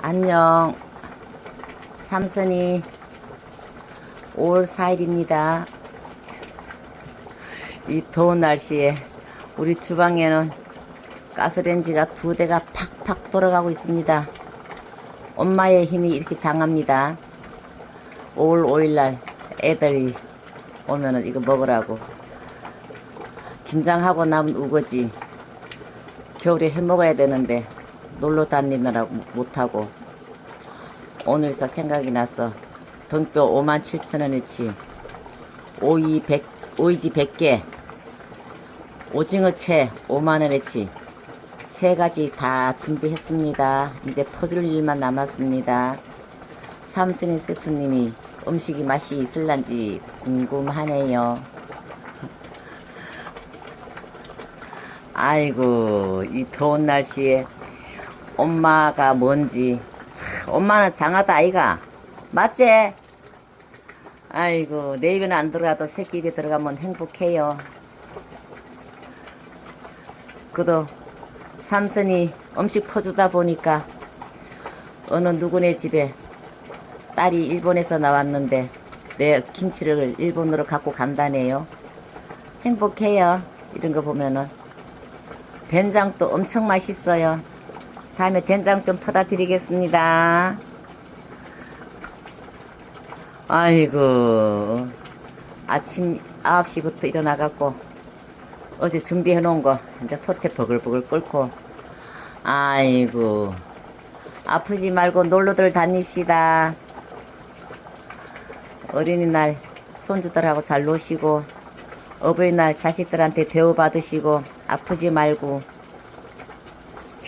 안녕. 삼선이 5월 4일입니다. 이 더운 날씨에 우리 주방에는 가스레인지가 두 대가 팍팍 돌아가고 있습니다. 엄마의 힘이 이렇게 장합니다. 5월 5일날 애들이 오면은 이거 먹으라고. 김장하고 남은 우거지. 겨울에 해 먹어야 되는데 놀러 다니느라고 못하고 오늘서 생각이 났어. 등뼈 5만 7천 원어치 오이 100, 오이지 100개 오징어 채 5만 원어치 세 가지 다 준비했습니다. 이제 퍼줄 일만 남았습니다. 삼순이 셰프님이 음식이 맛이 있을란지 궁금하네요. 아이고 이 더운 날씨에 엄마가 뭔지. 참 엄마는 장하다 아이가. 맞지? 아이고 내 입에는 안 들어가도 새끼 입에 들어가면 행복해요. 그도 삼선이 음식 퍼주다 보니까 어느 누구네 집에 딸이 일본에서 나왔는데 내 김치를 일본으로 갖고 간다네요. 행복해요. 이런 거 보면은. 된장도 엄청 맛있어요. 다음에 된장 좀 퍼다 드리겠습니다. 아이고, 아침 9시부터 일어나갖고, 어제 준비해 놓은 거, 이제 소태 버글버글 끓고, 아이고, 아프지 말고 놀러들 다닙시다. 어린이날 손주들하고 잘 노시고, 어버이날 자식들한테 대우 받으시고 아프지 말고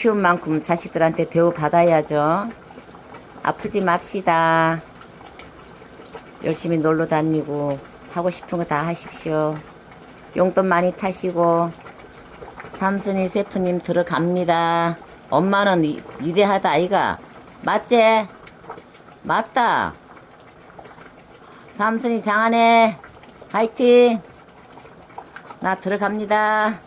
키운 만큼 자식들한테 대우 받아야죠. 아프지 맙시다. 열심히 놀러 다니고 하고 싶은 거 다 하십시오. 용돈 많이 타시고 삼순이 세프님 들어갑니다. 엄마는 이- 위대하다 아이가 맞지? 맞다. 삼순이 장하네. 화이팅. 나 들어갑니다.